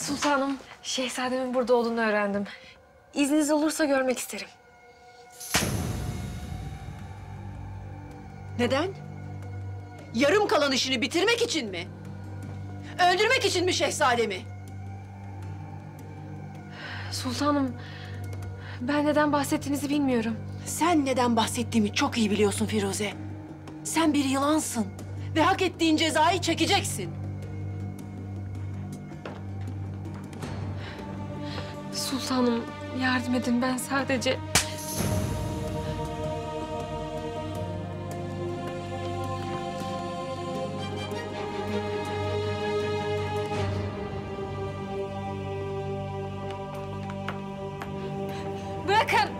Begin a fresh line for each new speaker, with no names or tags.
Sultanım, şehzademin burada olduğunu öğrendim. İzniniz olursa görmek isterim.
Neden? Yarım kalan işini bitirmek için mi? Öldürmek için mi şehzademi?
Sultanım, ben neden bahsettiğinizi bilmiyorum.
Sen neden bahsettiğimi çok iyi biliyorsun Firuze. Sen bir yılansın ve hak ettiğin cezayı çekeceksin.
Sultanım yardım edin ben sadece... Bırakın!